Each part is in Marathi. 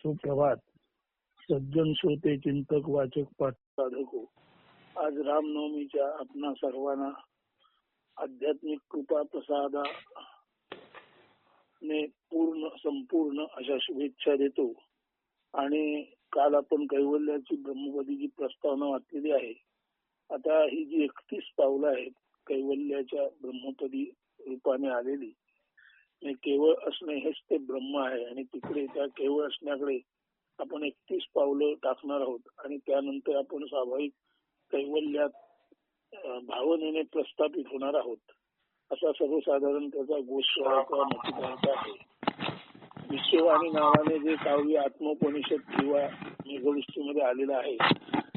सुप्रभात. सज्जन श्रोते चिंतक वाचक पाठ साधको हो. आज रामनवमीच्या आपणा सर्वांना आध्यात्मिक कृपा प्रसादा ने पूर्ण संपूर्ण अशा शुभेच्छा देतो. आणि काल आपण कैवल्याची ब्रह्मपदीची प्रस्तावना वाचलेली आहे. आता ही जी एकतीस पावलं आहेत कैवल्याच्या ब्रह्मपदी रूपाने आलेली केवळ असणे हेच ते ब्रह्म आहे. आणि तिकडे त्या केवळ असण्याकडे आपण एकतीस पावलं टाकणार आहोत. आणि त्यानंतर आपण स्वाभाविक कैवल्यात भावनेने प्रस्थापित होणार आहोत. असा सर्वसाधारण त्याचा गोष्ट आहे. विश्ववाणी नावाने जे काव्य आत्मोपनिषद किंवा मेघवृष्टीमध्ये आलेलं आहे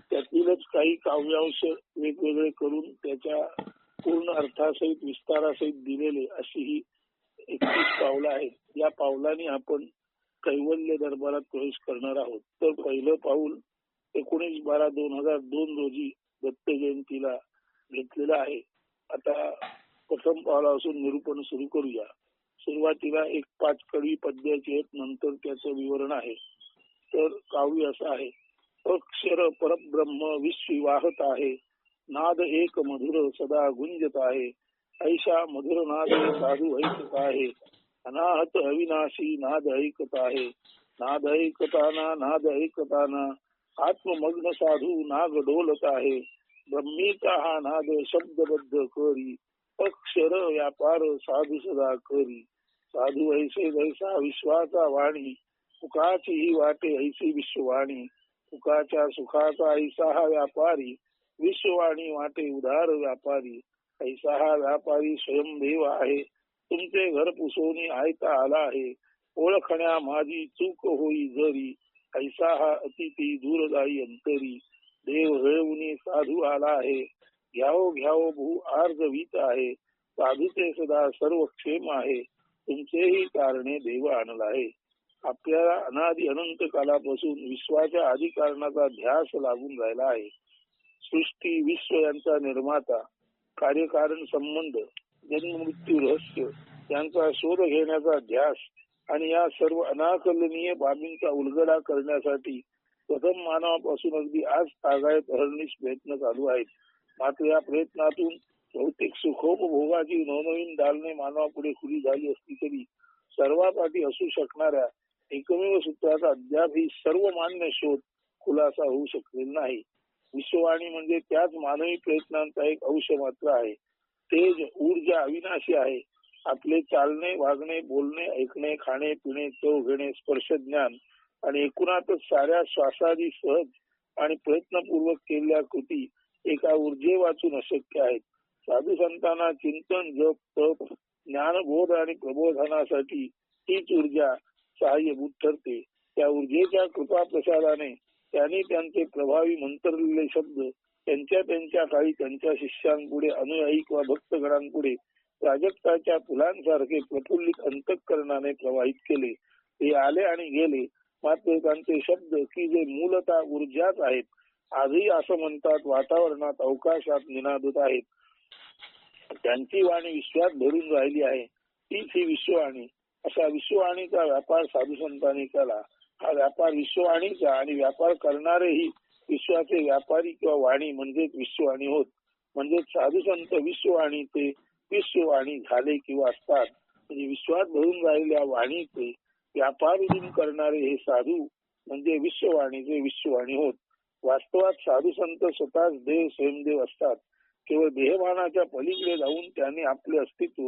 त्यातीलच काही काव्यांश वेगवेगळे करून त्याच्या पूर्ण अर्थासहित विस्तारासहित दिलेले अशी ही एकतीस पावलं आहेत. या पावलांनी आपण कैवल्य दरबारात प्रवेश करणार आहोत. तर पहिलं पाऊल एकोणीस बारा दोन हजार दोन रोजी दत्त जयंतीला घेतलेलं आहे. आता प्रथम पावला असून निरूपण सुरू करूया. सुरुवातीला एक पाच कडवी पद्याची आहेत नंतर त्याचं विवरण आहे. तर काव्य असं आहे. अक्षर परब्रह्म विश्वी वाहत आहे. नाद एक मधुर सदा गुंजत आहे. ऐशा मधुर नाद साधू ऐकत आहे. अनाहत अविनाशी नाद ऐकत आहे. नाद ऐकताना नाद ऐकताना आत्ममग्न साधू नाग डोलत आहे. ब्रह्मीचा हा नाद शब्दबद्ध करी अक्षर व्यापार साधू सदा करी. साधू ऐसे जैसा विश्वाचा वाणी सुखाची ही वाटे ऐसी विश्ववाणी. सुखाच्या सुखाचा ऐसा हा व्यापारी विश्ववाणी वाटे उदार व्यापारी. ऐसा हा व्यापारी स्वयंदेव आहे. तुमचे घर पुसवणी आयता आला आहे. ओळखण्या माझी चूक होई जरी. ऐसा हा अतिथी दूरदायी अंतरी. देव हळवणी साधू आला आहे. घ्यावो घ्यावो भू आर्जवीत आहे. साधूचे सदा सर्व क्षेम आहे. तुमचेही कारणे देव आणला आहे. आपल्याला अनादि अनंत कालापासून विश्वाच्या आधी कारणाचा ध्यास लागून राहिला आहे. सृष्टी विश्व यांचा निर्माता. कार्यकारण संबंध जन्म मृत्यू रहस्य यांचा शोध घेण्याचा ध्यास आणि या सर्व अनाकलनीय बाबींचा उलगडा करण्यासाठी प्रथम मानवापासून अगदी आज तागायत हरणीस प्रयत्न चालू आहेत. मात्र या प्रयत्नातून भौतिक सुखोपभोगाची नवनवीन दालने मानवापुढे खुली झाली असली तरी सर्वात आधी असू शकणाऱ्या एकमेव सूत्राचा अद्याप ही सर्व मान्य शोध खुलासा होऊ शकलेला नाही. विश्ववाणी म्हणजे त्याच मानवी प्रयत्नांचा एक अंश मात्र आहे. तेज ऊर्जा अविनाशी आहे. आपले चालणे वागणे बोलणे ऐकणे खाणे पिणे चव घेणे स्पर्श ज्ञान आणि एकूणातच साऱ्या श्वासादी सहज आणि प्रयत्नपूर्वक केलेल्या कृती एका ऊर्जे वाचून अशक्य आहेत. साधू संतांना चिंतन जप तप ज्ञानबोध आणि प्रबोधनासाठी तीच ऊर्जा सहाय्यभूत ठरते. त्या ऊर्जेच्या कृपा प्रसादाने त्याने त्यांचे प्रभावी मंत्रलेले शब्द त्यांच्या त्यांच्या काळी त्यांच्या शिष्यांपुढे अनुयायी किंवा भक्तगणांपुढे प्राजक्ताच्या फुलांसारखे प्रफुल्लित अंतकरणाने प्रवाहित केले. ते आले आणि गेले. मात्र त्यांचे शब्द की जे मूलतः ऊर्जाच आहेत आजही असं म्हणतात वातावरणात अवकाशात निनादत आहेत. त्यांची वाणी विश्वात भरून राहिली आहे. तीच ही विश्ववाणी. अशा विश्ववाणीचा व्यापार साधू संतांनी केला. हा व्यापार विश्ववाणीचा आणि व्यापार करणारेही विश्वाचे व्यापारी किंवा वाणी म्हणजेच विश्ववाणी होत. म्हणजे साधू संत विश्ववाणी ते विश्ववाणी झाले किंवा असतात. म्हणजे विश्वात भरून राहिलेल्या वाणीचे व्यापार करणारे हे साधू म्हणजे विश्ववाणीचे विश्ववाणी होत. वास्तवात साधू संत स्वतःच देव स्वयंदेव असतात. केवळ देहमानाच्या पलीकडे जाऊन त्यांनी आपले अस्तित्व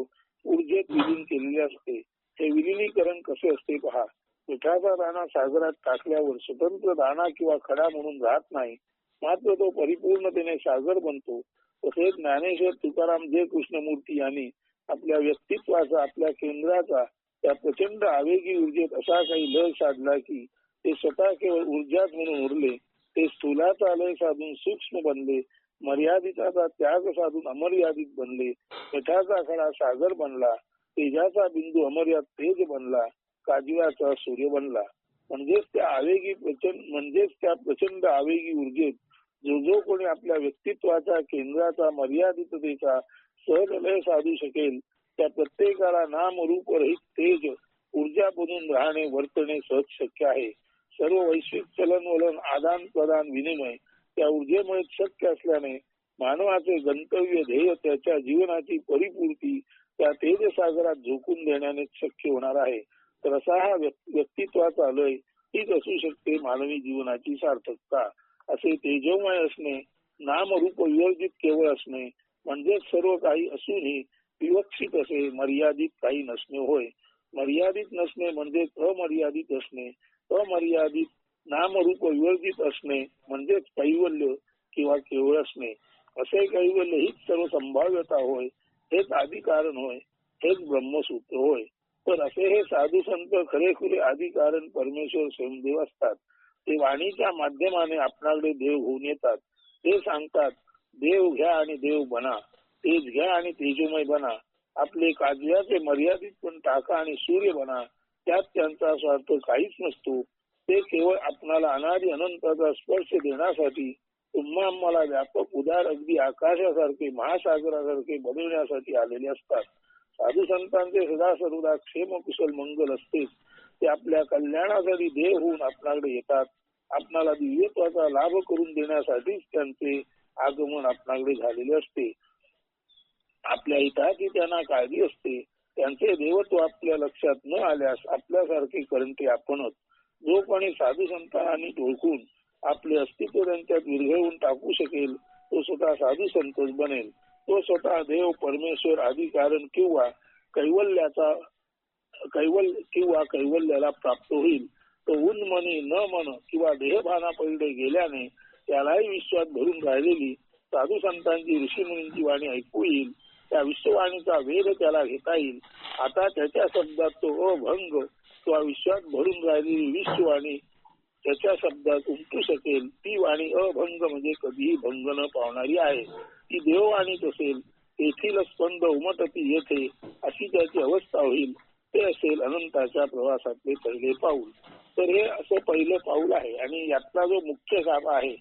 ऊर्जेत विलीन केलेले असते. हे विलिनीकरण कसे असते पहा. पिठाचा दाणा सागरात टाकल्यावर स्वतंत्र दाणा किंवा खडा म्हणून राहत नाही मात्र तो परिपूर्णतेने सागर बनतो. तसेच ज्ञानेश्वर तुकाराम जे कृष्णमूर्ती यांनी आपल्या व्यक्तित्वाचा आपल्या केंद्राचा त्या प्रचंड आवेगी ऊर्जेत असा काही लय साधला की ते स्वतः केवळ ऊर्जाच म्हणून उरले ते स्थूलाचा लय साधून सूक्ष्म बनले मर्यादिताचा त्याग साधून अमर्यादित बनले मिठाचा खडा सागर बनला तेजाचा बिंदू अमर्याद तेज बनला काजव्याचा सूर्य बनला. म्हणजेच त्या आवेगी प्रचंड म्हणजेच त्या प्रचंड आवेगी ऊर्जेत जो जो कोणी आपल्या व्यक्तित्वाचा केंद्राचा मर्यादिततेचा सहजलय साधू शकेल त्या प्रत्येकाला नाम रूप रहित तेज ऊर्जा बनून राहणे वर्तणे सहज शक्य आहे. सर्व वैश्विक चलन वलन आदान प्रदान विनिमय त्या ऊर्जेमुळे शक्य असल्याने मानवाचे गंतव्य ध्येय त्याच्या जीवनाची परिपूर्ती त्या तेजसागरात झोकून देण्याने शक्य होणार आहे. तर असा हा व्यक्तित्वाचा लय हीच असू शकते मानवी जीवनाची सार्थकता. असे तेजोमय असणे नामरूप विवर्जित केवळ असणे म्हणजे सर्व काही असूनही विवक्षित असे मर्यादित काही नसणे होय. मर्यादित नसणे म्हणजे अमर्यादित असणे अमर्यादित नामरूप विवर्जित असणे म्हणजेच कैवल्य किंवा केवळ असणे. असे कैवल्य हीच सर्व संभाव्यता होय हेच आधी कारण होय हेच ब्रह्मसूत्र होय. तर असे हे साधू संत खरेखुरे आधी परमेश्वर स्वयंदेव असतात. ते वाणीच्या माध्यमाने आपणाकडे देव होऊन येतात. ते सांगतात देव घ्या आणि देव बना. तेज घ्या आणि तेजोमय बना. आपले काजव्याचे मर्यादित पण टाका आणि सूर्य बना. त्यात त्यांचा स्वार्थ काहीच नसतो. ते केवळ आपणाला अनादि अनंताचा स्पर्श देण्यासाठी तुम्हा आम्हाला व्यापक उदार अगदी आकाशासारखे महासागरासारखे बनवण्यासाठी आलेले असतात. साधू संतांचे सदा सर्वदा क्षेम कुशल मंगल असते ते आपल्या कल्याणासाठी देह होऊन आपल्याकडे येतात. आपणाला दिव्यत्वाचा लाभ करून देण्यासाठीच त्यांचे आगमन आपणाकडे झालेले असते. आपल्या हिताची त्यांना काळजी असते. त्यांचे देवत्व आपल्या लक्षात न आल्यास आपल्यासारखे करंटे आपणच. जो कोणी साधू संतांनी ओळखून आपले अस्तित्व त्यांच्यात विरघळवून टाकू शकेल तो स्वतः साधू संतोष बनेल. तो स्वतः देव परमेश्वर आदी कारण किंवा कैवल्याचा कैवल किंवा कैवल्याला प्राप्त होईल. तो उन मनी न मन किंवा देहभाना पहिले गेल्याने त्यालाही विश्वात भरून राहिलेली साधू संतांची ऋषी मुनींची वाणी ऐकू येईल. त्या विश्ववाणीचा वेध त्याला घेता येईल. आता त्याच्या शब्दात तो अभंग किंवा विश्वात भरून राहिलेली विश्ववाणी त्याच्या शब्दात उमटू शकेल ती वाणी अभंग म्हणजे कधीही भंग न पावणारी आहे. ती देववाणीच असेल तेथील स्पंद उमटती येथे अशी त्याची अवस्था होईल. ते असेल अनंताच्या प्रवासातले पहिले पाऊल. तर हे असं पहिलं पाऊल आहे आणि यातला जो मुख्य गाभा आहे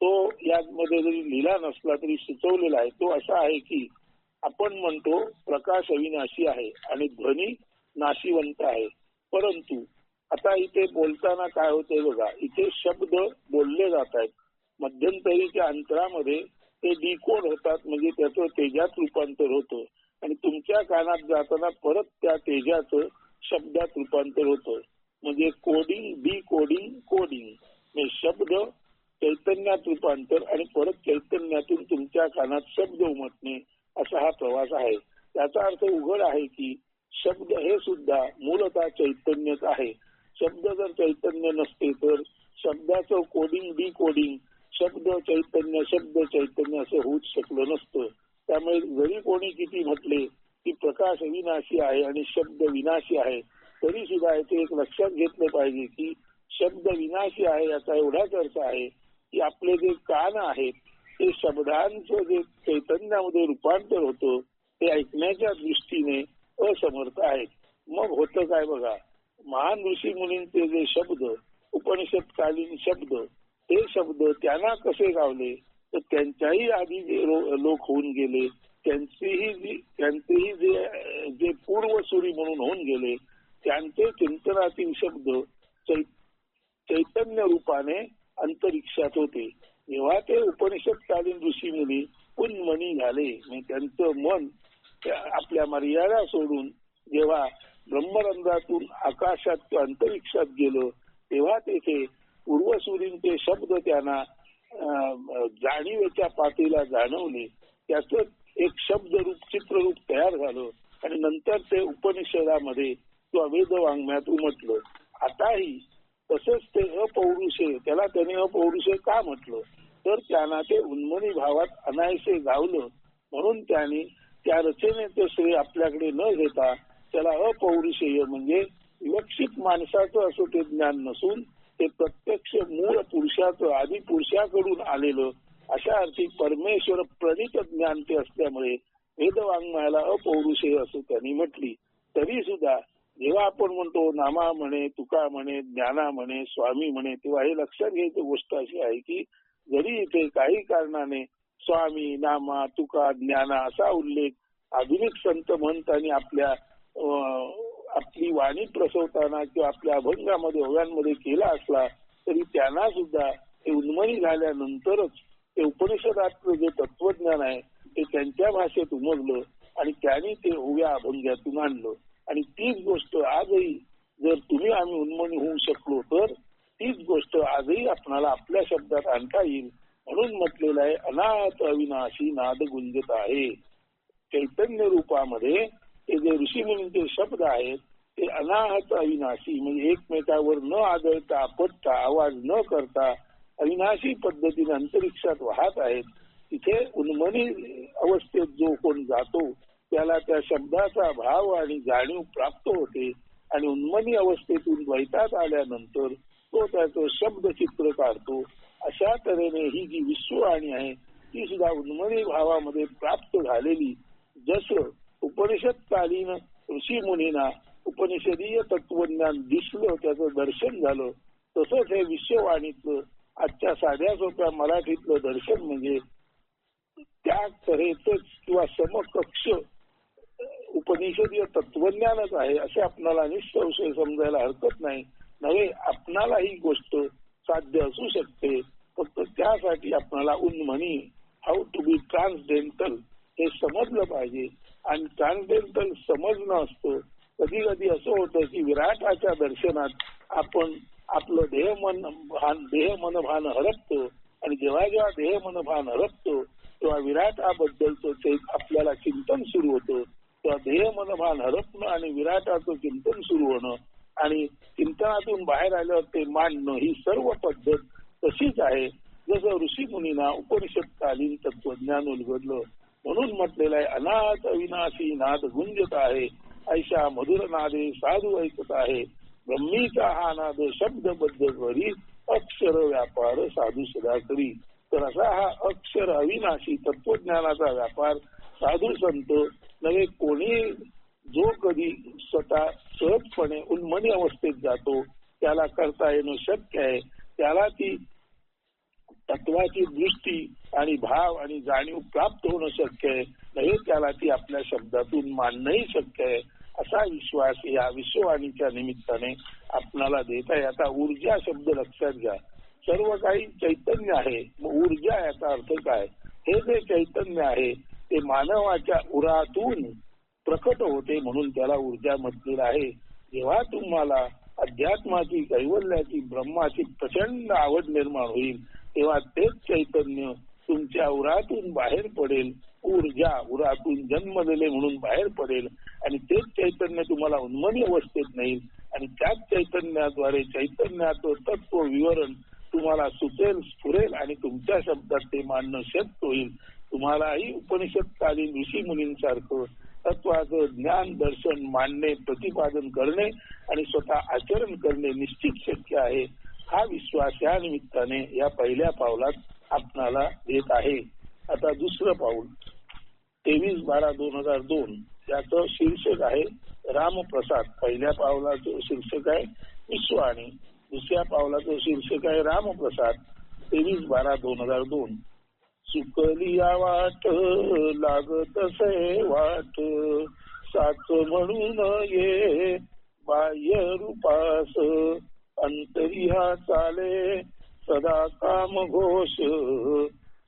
तो यामध्ये जरी लिहिला नसला तरी सुचवलेला आहे. तो असा आहे की आपण म्हणतो प्रकाश अविनाशी आहे आणि ध्वनी नाशिवंत आहे. परंतु आता इथे बोलताना काय होते बघा इथे शब्द बोलले जात आहेत मध्यंतरीच्या अंतरामध्ये ते डिकोड होतात म्हणजे त्याचं तेजात रूपांतर होतं. आणि तुमच्या कानात जाताना परत त्या तेजाचं शब्दात रूपांतर होतं. म्हणजे कोडिंग डी कोडिंग कोडिंग म्हणजे शब्द चैतन्यात रूपांतर आणि परत चैतन्यातून तुमच्या कानात शब्द उमटणे असा हा प्रवास आहे. त्याचा अर्थ उघड आहे की शब्द हे सुद्धा मूलतः चैतन्यच आहे. शब्द जर चैतन्य नसते तर शब्दाचं कोडिंग डी कोडिंग शब्द चैतन्य शब्द चैतन्य असं होऊच शकलं नसतं. त्यामुळे जरी कोणी किती म्हटले की प्रकाश विनाशी आहे आणि शब्द विनाशी आहे तरी सुद्धा याचे एक लक्षात घेतलं पाहिजे की शब्द विनाशी आहे याचा एवढाच अर्थ आहे की आपले जे कान आहेत ते शब्दांचं जे चैतन्यामध्ये रूपांतर होतं ते ऐकण्याच्या दृष्टीने असमर्थ आहेत. मग होतं काय बघा महान ऋषी मुलींचे जे शब्द उपनिषदकालीन शब्द ते शब्द त्यांना कसे गावले? तर त्यांच्याही आधी जे लोक होऊन गेले. त्यांचेही त्यांचेही जे जे पूर्वसुरी म्हणून होऊन गेले त्यांचे चिंतनातील शब्द चैतन्य रूपाने अंतरिक्षात होते. जेव्हा ते उपनिषदकालीन ऋषी मुली उन्मनी झाले. म्हणजे त्यांचं मन आपल्या मर्यादा सोडून जेव्हा ब्रह्मरंध्रातून आकाशात किंवा अंतरिक्षात गेलो तेव्हा तेथे पूर्वसुरींचे शब्द त्यांना जाणीवेच्या पातळीला जाणवले. त्याच एक शब्दरूप चित्ररूप तयार झालं आणि नंतर ते उपनिषदामध्ये किंवा वेदवाङ्मयात उमटलं. आताही तसंच ते अपौरुषे त्याला त्याने अपौरुषे का म्हटलं? तर त्यांना ते उन्मनी भावात अनायसे गावलं. म्हणून त्यांनी त्या रचनेचं श्रेय आपल्याकडे न घेता त्याला अपौरुषेय म्हणजे लक्षित माणसाचं असं ते ज्ञान नसून ते प्रत्यक्ष मूळ पुरुषाचं आधी पुरुषाकडून आलेलं अशा अर्थी परमेश्वर प्रणित ज्ञान ते असल्यामुळे वेदवाङ्मयाला अपौरुषेय असं त्यांनी म्हटली. तरी सुद्धा जेव्हा आपण म्हणतो नामा म्हणे तुका म्हणे ज्ञाना म्हणे स्वामी म्हणे तेव्हा हे लक्षात घ्यायची गोष्ट अशी आहे की जरी इथे काही कारणाने स्वामी नामा तुका ज्ञाना असा उल्लेख आधुनिक संत म्हणतानी आपल्या आपली वाणी प्रसवताना किंवा आपल्या अभंगामध्ये ओव्यांमध्ये केला असला तरी त्यांना सुद्धा ते उन्मनी झाल्यानंतरच ते उपनिषदातलं जे तत्वज्ञान आहे ते त्यांच्या भाषेत उमजलं आणि त्यांनी ते ओव्या अभंग्यातून आणलं. आणि तीच गोष्ट आजही जर तुम्ही आम्ही उन्मनी होऊ शकलो तर तीच गोष्ट आजही आपणाला आपल्या शब्दात आणता येईल. म्हणून म्हटलेलं आहे अनाथ अविनाशी नाद गुंजत आहे. चैतन्य रूपामध्ये ते जे ऋषीमुनींचे शब्द आहेत ते अनाहत अविनाशी म्हणजे एकमेकावर न आदळता आपटता आवाज न करता अविनाशी पद्धतीने अंतरिक्षात वाहत आहेत. तिथे उन्मनी अवस्थेत जो कोण जातो त्याला त्या शब्दाचा भाव आणि जाणीव प्राप्त होते आणि उन्मनी अवस्थेतून द्वैतात आल्यानंतर तो त्याचं शब्द चित्र काढतो. अशा तऱ्हेने ही जी विश्ववाणी आहे ती सुद्धा उन्मनी भावामध्ये प्राप्त झालेली जसं उपनिषदकालीन ऋषी मुनींना उपनिषदीय तत्वज्ञान दिसलं त्याचं दर्शन झालं. तसंच हे विश्ववाणीचं आजच्या साध्या सोप्या मराठीतलं दर्शन म्हणजे त्या तऱ्हेच किंवा समकक्ष उपनिषदीय तत्वज्ञानच आहे असे आपणाला निसंशय समजायला हरकत नाही. नव्हे आपणाला ही गोष्ट साध्य असू शकते. फक्त त्यासाठी आपणाला उन्मनी हाऊ टू बी ट्रान्सडेंटल हे समजलं पाहिजे. आणि ट्रान्सडेंटल समजणं असतं. कधी कधी असं होतं की विराटाच्या दर्शनात आपण आपलं देह मन भान देह मनभान हरपतो आणि जेव्हा जेव्हा देह मनभान हरपतो तेव्हा विराटाबद्दलचं आपल्याला चिंतन सुरू होतं तेव्हा देह मनभान हरपणं आणि विराटाचं चिंतन सुरू होणं आणि चिंतनातून बाहेर आल्यावर ते मांडणं ही सर्व पद्धत तशीच आहे. जसं ऋषी मुनीना उपनिषदकालीन तत्वज्ञान उलगडलं म्हणून म्हटलेलं आहे अनाथ अविनाशी नाद गुंजत आहे ऐशा मधुर नादे साधू ऐकत आहे ब्रह्मीचा हा नाद शब्दबद्ध करी अक्षर व्यापार साधू सदा करी तर असा हा अक्षर अविनाशी तत्वज्ञानाचा व्यापार साधू संत नवे कोणी जो कधी स्वतः सहजपणे उन्मनी अवस्थेत जातो त्याला करता येणं शक्य आहे. त्याला ती तत्वाची दृष्टी आणि भाव आणि जाणीव प्राप्त होणं शक्य आहे. त्याला ती आपल्या शब्दातून मांडणंही शक्य आहे. असा विश्वास या विश्ववाणीच्या निमित्ताने आपणाला देत आहे. आता ऊर्जा शब्द लक्षात घ्या. सर्व काही चैतन्य आहे. मग ऊर्जा याचा अर्थ काय? हे जे चैतन्य आहे ते मानवाच्या उरातून प्रकट होते म्हणून त्याला ऊर्जा म्हटलेलं आहे. जेव्हा तुम्हाला अध्यात्माची कैवल्याची ब्रह्माची प्रचंड आवड निर्माण होईल तेव्हा तेच चैतन्य तुमच्या उरातून बाहेर पडेल. ऊर्जा उरातून जन्मलेले म्हणून बाहेर पडेल. आणि तेच चैतन्य तुम्हाला उन्मनी अवस्थेत नाही आणि त्याच चैतन्याद्वारे चैतन्याचं तत्व विवरण तुम्हाला सुचेल स्फुरेल आणि तुमच्या शब्दात ते मानणं शक्य होईल. तुम्हालाही उपनिषदकालीन ऋषी मुनींसारखं तत्वाचं ज्ञान दर्शन मानणे प्रतिपादन करणे आणि स्वतः आचरण करणे निश्चित शक्य आहे. हा विश्वास या निमित्ताने या पहिल्या पावलात आपणाला देत आहे. आता दुसरं पाऊल. तेवीस बारा दोन हजार दोन त्याचं शीर्षक आहे रामप्रसाद. पहिल्या पावलाचं शीर्षक आहे विश्वाणी दुसऱ्या पावलाचं शीर्षक आहे रामप्रसाद. तेवीस बारा दोन हजार दोन. सुकलिया वाट लागत से वाट साच म्हणून ये बाह्य रूपास. अंतरिहा चाले सदा काम घोष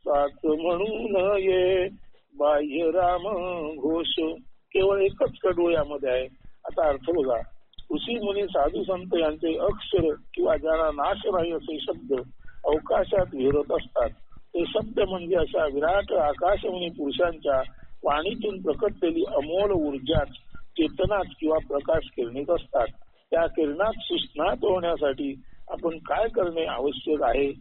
साच म्हणून ये बाह्य राम घोष केवळ एकच कडू यामध्ये आहे. आता अर्थ बघा. ऋषी मुनी साधू संत यांचे अक्षर किंवा ज्याला नाश नाही असे शब्द अवकाशात विहरत असतात. ते शब्द म्हणजे अशा विराट आकाशमुनी पुरुषांच्या वाणीतून प्रकटलेली अमोल ऊर्जाच चेतनात किंवा प्रकाश किरणीत असतात. त्या किरणात सुस्नात होण्यासाठी आपण काय करणे आवश्यक आहे?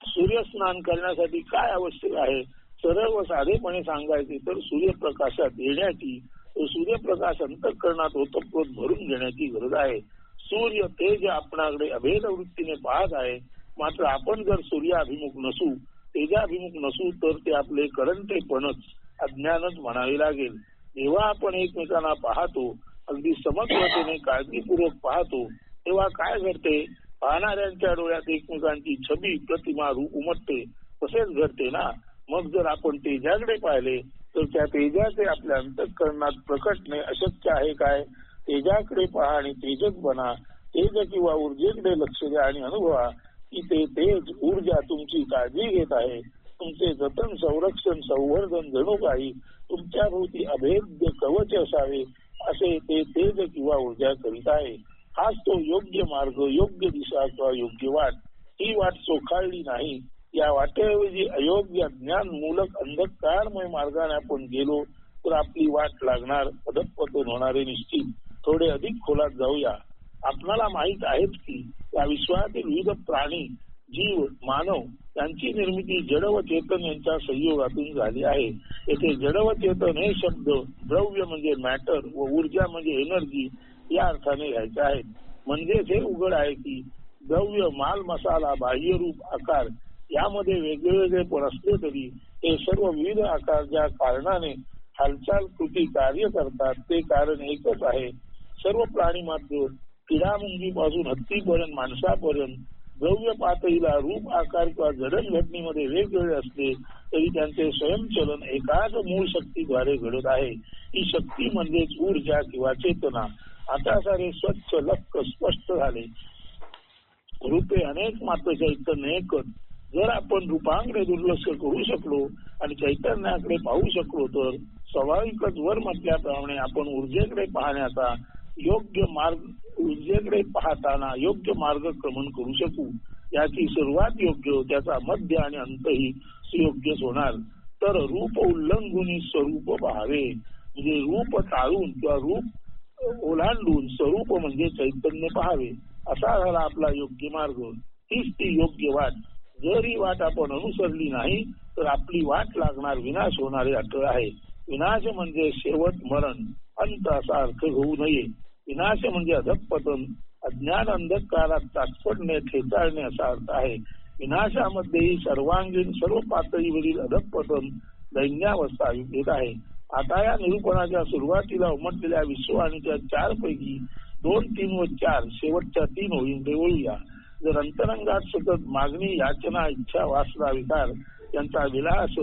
सूर्यस्नान करण्यासाठी काय आवश्यक आहे? सरळ व साधेपणे सांगायचे तर सूर्यप्रकाशात येण्याची सूर्यप्रकाश अंतकरणात ओतप्रोत भरून घेण्याची गरज आहे. सूर्य तेज आपणाकडे अभेद वृत्तीने पाहत आहे. मात्र आपण जर सूर्याभिमुख नसू तेजाभिमुख नसू तर ते आपले करंटेपणच अज्ञानच म्हणावे लागेल. जेव्हा आपण एकमेकांना पाहतो अगदी समग्रतेने काळजीपूर्वक पाहतो तेव्हा काय घडते? पाहणाऱ्यांच्या डोळ्यात एकमेकांची छबी प्रतिमा उमटते. तसेच घडते ना? मग जर आपण तेजाकडे पाहिले तर त्या तेजाचे आपल्या अंतकरणात प्रकटणे अशक्य आहे काय? तेजाकडे पहा आणि तेजक बना. तेज किंवा ऊर्जेकडे लक्ष द्या आणि अनुभवा की ते तेज ऊर्जा तुमची काळजी घेत आहे. तुमचे जतन संरक्षण संवर्धन जणू काही तुमच्या भोवती अभेद्य कवच असावे असे ते तेज किंवा ऊर्जा करीत आहे. हाच तो योग्य मार्ग योग्य दिशा किंवा योग्य वाट. ही वाट चोखाळली नाही. या वाटेऐवजी अयोग्य ज्ञान मूलक अंधकारमय मार्गाने आपण गेलो तर आपली वाट लागणार अधपतन होणारे निश्चित. थोडे अधिक खोलात जाऊया. आपणाला माहीत आहेच की या विश्वातील विविध प्राणी जीव मानव यांची निर्मिती जड व चेतन यांच्या संयोगातून झाली आहे. येथे जड व चेतन हे शब्द द्रव्य म्हणजे मॅटर व ऊर्जा म्हणजे एनर्जी या अर्थाने घ्यायचे आहेत म्हणजेच हे उघड आहे की द्रव्य माल मसाला बाह्य रूप आकार यामध्ये वेगवेगळे पण असले तरी हे सर्व विविध आकार ज्या कारणाने हालचाल कृती कार्य करतात. ते कारण एकच आहे. सर्व प्राणी मात्र किडामुंगीपासून हत्तीपर्यंत माणसापर्यंत द्रव्य पातळीला रूप आकार किंवा जडण घटनेमध्ये वेगवेगळे असले तरी त्यांचे स्वयंचलन एकाच मूळ शक्तीद्वारे घडत आहे. ही शक्ती म्हणजेच ऊर्जा किंवा चेतना. आता सारे स्वच्छ लक्क स्पष्ट झाले. रूपे अनेक मात्र चैतन्य एकच जर आपण रूपांकडे दुर्लक्ष करू शकलो आणि चैतन्याकडे पाहू शकलो तर स्वाभाविकच वर म्हटल्याप्रमाणे आपण ऊर्जेकडे पाहण्याचा योग्य मार्ग ऊर्जेकडे पाहताना योग्य मार्ग क्रमण करू शकू. याची सुरुवात योग्य त्याचा मध्य आणि अंतही सुयोग्यच होणार. तर रूप उल्लंघुनी स्वरूप पाहावे. म्हणजे रूप टाळून किंवा रूप ओलांडून स्वरूप म्हणजे चैतन्य पहावे असा झाला आपला योग्य मार्ग. हीच ती योग्य वाट. जर ही वाट आपण अनुसरली नाही तर आपली वाट लागणार विनाश होणारे अटळ आहे. विनाश म्हणजे शेवट मरण. अंत असा अर्थ होऊ नये. विनाश म्हणजे अधपतन अज्ञान अंधकारात तात्पडणे ठेचाळणे असा अर्थ आहे. विनाशामध्येही सर्वांगीण सर्व पातळीवरील अधपतन दैन्यावस्था येत आहे. आता या निरूपणाच्या सुरुवातीला उमटलेल्या विश्ववाणीच्या चार पैकी दोन तीन व चार शेवटच्या तीन होईल ते जर अंतरंगात सतत मागणी याचना इच्छा वासना विकार यांचा विलास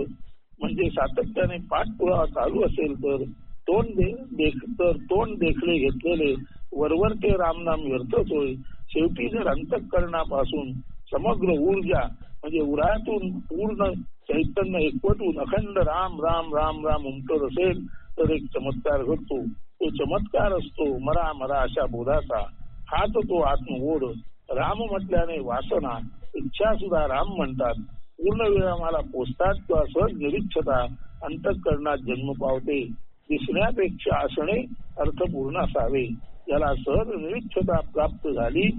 म्हणजे सातत्याने पाठपुरावा चालू असेल तर तोंड देख तर तोंड देखले घेतलेले वरवरते रामनाम व्यर्थच होय. शेवटी जर अंतकरणापासून समग्र ऊर्जा म्हणजे उरातून पूर्ण चैतन्य एकवटून अखंड राम राम राम राम उमटत असेल तर एक चमत्कार घडतो. तो चमत्कार असतो मरा मरा अशा बोधाचा. हाच तो आत्मबोध. राम म्हटल्याने वासना इच्छा सुद्धा राम म्हणतात. पूर्ण विरामाला पोचतात किंवा सहज निरीक्षता अंतकरणात जन्म पावते. दिसण्यापेक्षा असणे अर्थपूर्ण असावे. ज्याला सहज निरीक्षता प्राप्त झाली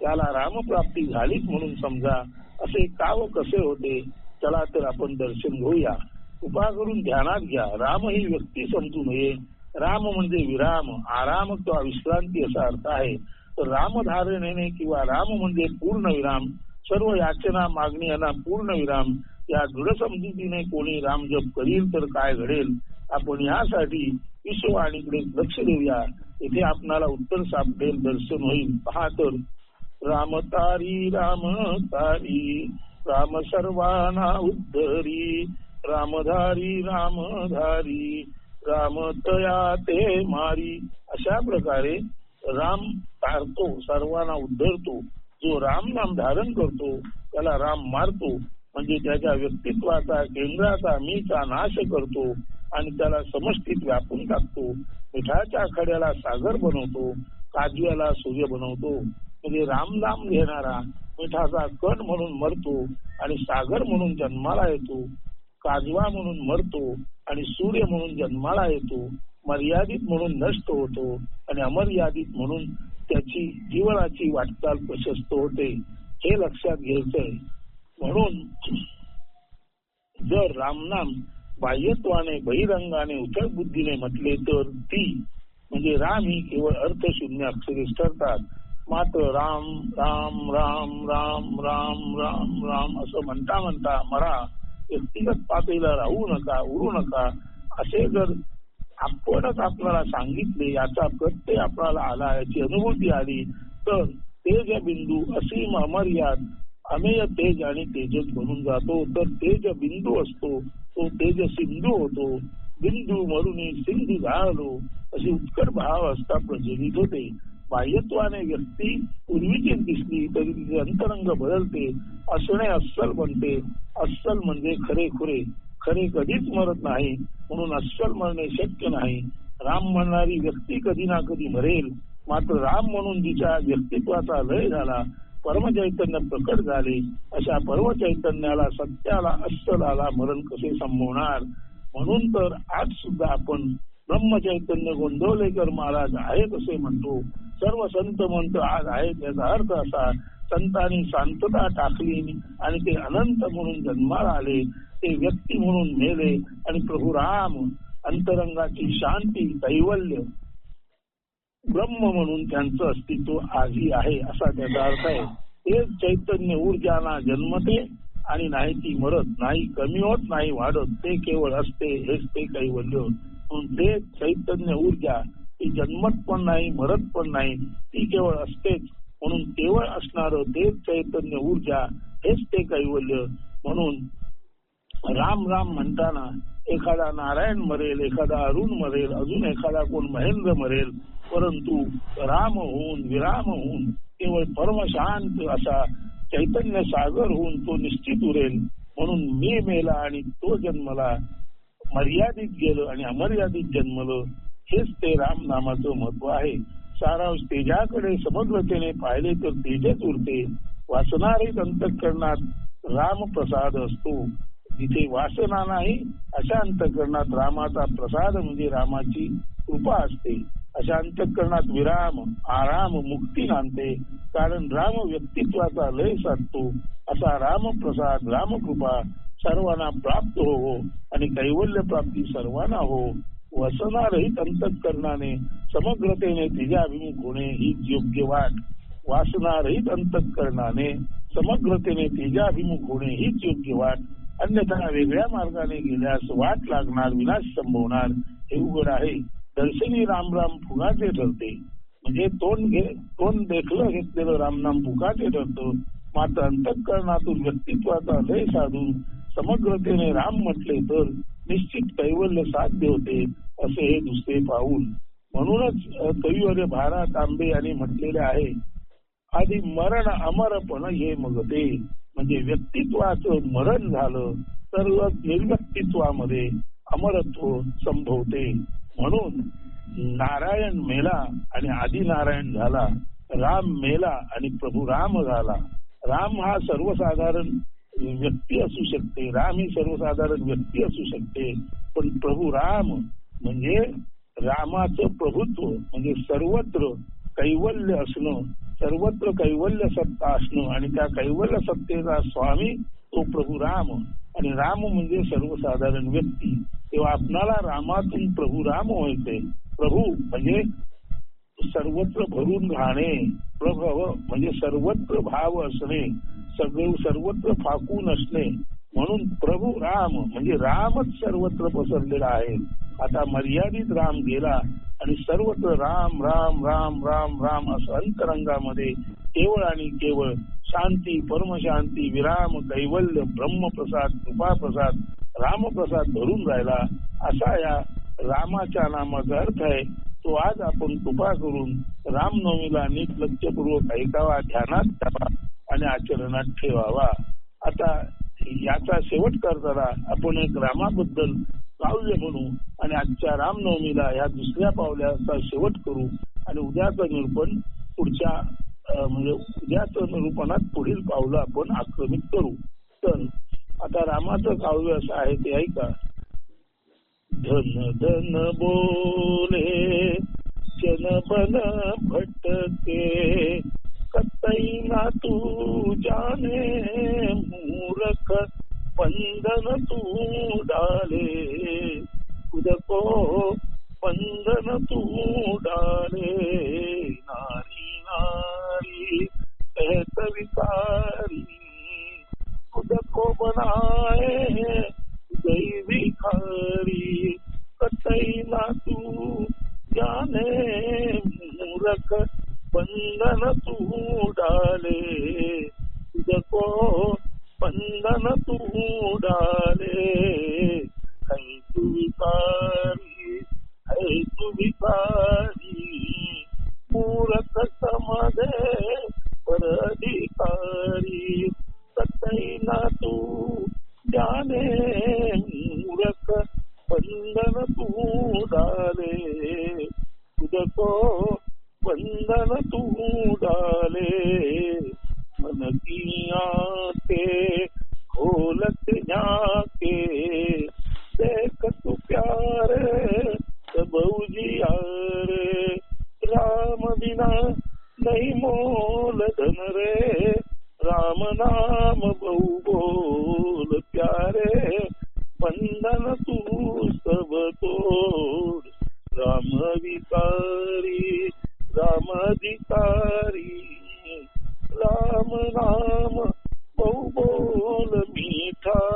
त्याला रामप्राप्ती झालीच म्हणून समजा. असे काव कसे होते? चला तर आपण दर्शन घेऊया. कृपा करून ध्यानात घ्या. राम ही व्यक्ती समजू नये. राम म्हणजे विराम. आराम किंवा विश्रांती असा अर्थ आहे. तर रामधारणेने किंवा राम म्हणजे पूर्ण विराम सर्व याचना मागणी यांना पूर्ण विराम या दृढ समजुतीने कोणी राम जप करील तर काय घडेल? आपण यासाठी विश्ववाणीकडे लक्ष देऊया. इथे आपणाला उत्तर सापडेल दर्शन होईल. पहा तर राम तारी राम तारी राम सर्वाना उद्धरी रामधारी रामधारी राम तया ते मारी अशा प्रकारे राम तारतो सर्वांना उद्धरतो. जो राम नाम धारण करतो त्याला राम मारतो. म्हणजे त्याच्या व्यक्तित्वाचा केंद्राचा मीचा नाश करतो आणि त्याला समष्टीत व्यापून टाकतो. मिठाच्या खड्याला सागर बनवतो काजव्याला सूर्य बनवतो. म्हणजे रामनाम घेणारा मिठाचा कण म्हणून मरतो आणि सागर म्हणून जन्माला येतो काजवा म्हणून मरतो आणि सूर्य म्हणून जन्माला येतो मर्यादित म्हणून नष्ट होतो आणि अमर्यादित म्हणून त्याची जीवनाची वाटचाल प्रशस्त होते. हे लक्षात घ्यायचंय. म्हणून जर रामनाम बाह्यत्वाने बहिरंगाने उथळ बुद्धीने म्हटले तर ती म्हणजे राम ही केवळ अर्थशून्य अक्षरेच ठरतात. मात्र राम राम राम राम राम राम राम असं म्हणता म्हणता मरा. व्यक्तिगत पातळीला राहू नका उरू नका. असे जर आपणच आपल्याला सांगितले याचा प्रत्यय आपल्याला आला याची अनुभूती आली तर तेज बिंदू असीम अमर्याद अमेय तेज आणि तेजस बनून जातो. तर तेज बिंदू असतो तो तेज सिंधू होतो. बिंदू मरुनी सिंधू झालो अशी उत्कट भाव असता प्रज्वलित होते. बाह्यत्वाने व्यक्ती पूर्वीचीच दिसली तरी तिचे अंतरंग बदलते असणे अस्सल बनते. अस्सल म्हणजे खरे खुरे. खरे कधीच मरत नाही म्हणून अस्सल मरणे शक्य नाही. राम म्हणणारी व्यक्ती कधी ना कधी मरेल. मात्र राम म्हणून जिच्या व्यक्तित्वाचा लय झाला परमचैतन्य प्रकट झाले अशा परमचैतन्याला सत्याला अस्सलाला मरण कसे संभवणार? म्हणून तर आज सुद्धा आपण ब्रह्मचैतन्य गोंदवलेकर महाराज आहेत असे म्हणतो. सर्व संत म्हणतो आज आहेत याचा अर्थ असा संतांनी शांतता टाकली आणि ते अनंत म्हणून जन्माला आले. ते व्यक्ती म्हणून मेले आणि प्रभू राम अंतरंगाची शांती कैवल्य ब्रह्म म्हणून त्यांचं अस्तित्व आजही आहे असा त्याचा अर्थ आहे. तेच चैतन्य ऊर्जाना जन्मते आणि नाही ती मरत नाही कमी होत नाही वाढत ते केवळ असते हेच ते कैवल्य होत. ते चैतन्य ऊर्जा ती जन्मत पण नाही मरत पण नाही ती केवळ असतेच. म्हणून केवळ असणार तेच चैतन्य ऊर्जा हेच ते कैवल्य. म्हणून राम राम म्हणताना एखादा नारायण मरेल एखादा अरुण मरेल अजून एखादा कोण महेंद्र मरेल परंतु राम होऊन विराम होऊन केवळ परमशांत असा चैतन्य सागर होऊन तो निश्चित उरेल. म्हणून मी मेला आणि तो जन्मला. मर्यादित गेलं आणि अमर्यादित जन्मलं हेच ते राम नामाचं महत्त्व आहे. सारांश तेजाकडे समग्रतेने पाहिले तर तेजच उरते. वाचणारेच अंतकरणात राम प्रसाद असतो. जिथे वासना नाही अशा अंतकरणात रामाचा प्रसाद म्हणजे रामाची कृपा असते. अशा अंतकरणात विराम आराम मुक्ती नांदते. कारण राम व्यक्तित्वाचा लय साधतो. असा रामप्रसाद रामकृपा सर्वांना प्राप्त हो आणि कैवल्य प्राप्ती सर्वांना हो वसनारहित अंतकरणाने समग्रतेने तिच्याभिमुख होणे हीच योग्य वाट. वासनारहित अंतकरणाने समग्रतेने तिच्याभिमुख होणे हीच योग्य वाट. अन्यथा वेगळ्या मार्गाने गेल्यास वाट लागणार विनाश संभवणार हे उघड आहे. दर्शनी रामराम फुगाचे ठरते म्हणजे तोंड घे तोंड देखलं घेतलेलं रामनाम फुगाचे ठरतं मात्र अंतकरणातून व्यक्तित्वाचा लय साधून समग्रतेने राम म्हटले तर निश्चित कैवल्य साध्य होते असे हे दुसरे पाऊल. म्हणूनच कविवर्य भारा तांबे यांनी म्हटलेले आहे आधी मरण अमरपण हे मगते. म्हणजे व्यक्तित्वाचं मरण झालं तर निर्व्यक्तित्वामध्ये अमरत्व संभवते. म्हणून नारायण मेला आणि आदी नारायण झाला राम मेला आणि प्रभू राम झाला. राम हा सर्वसाधारण व्यक्ती असू शकते. राम ही सर्वसाधारण व्यक्ती असू शकते. पण प्रभू राम म्हणजे रामाचं प्रभुत्व म्हणजे सर्वत्र कैवल्य असणं सर्वत्र कैवल्य सत्ता असणं आणि त्या कैवल्य सत्तेचा स्वामी तो प्रभू राम. आणि राम म्हणजे सर्वसाधारण व्यक्ती. तेव्हा आपणाला रामातून प्रभू राम व्हायचे प्रभू म्हणजे सर्वत्र भरून राहणे प्रभव म्हणजे सर्वत्र भाव असणे सगळे सर्वत्र फाकून असणे म्हणून प्रभू राम म्हणजे रामच सर्वत्र पसरलेला आहे. आता मर्यादित राम गेला आणि सर्वत्र राम राम राम राम राम असं अंतरंगामध्ये केवळ आणि केवळ शांती परमशांती विराम कैवल्य ब्रह्मप्रसाद कृपाप्रसाद रामप्रसाद भरून राहिला. असा या रामाच्या नामाचा अर्थ आहे. तो आज आपण कृपा करून रामनवमीला नीट लक्षपूर्वक ऐकावा ध्यानात ठेवा आणि आचरणात ठेवावा. आता याचा शेवट करताना आपण एक रामाबद्दल काव्य म्हणू आणि आजच्या रामनवमीला या दुसऱ्या पावल्याचा शेवट करू आणि उद्याचं निरूपण पुढच्या म्हणजे उद्याचं निरूपणात पुढील पावलं आपण आक्रमित करू. तर आता रामाचं काव्य असं आहे ते ऐका. धन धन बोले जन बन भटके कतई ना तू जाने मूरख बंधन तू डाले खुद को बंधन तू डाले नारी नारी कहत विकारी खुद को बनाए hari ಕಥೈನಾತು ಜಾನೆ ಮೂರಕ ಬಂಧನ ತೂಡಾಲೆ ಇದಕ್ಕೋ ಬಂಧನ ತೂಡಾಲೆ ಕೈತು ವಿಪಾರಿ ಕೈತು ವಿಪಾರಿ ಮೂರಕ ಸಮದೇ थ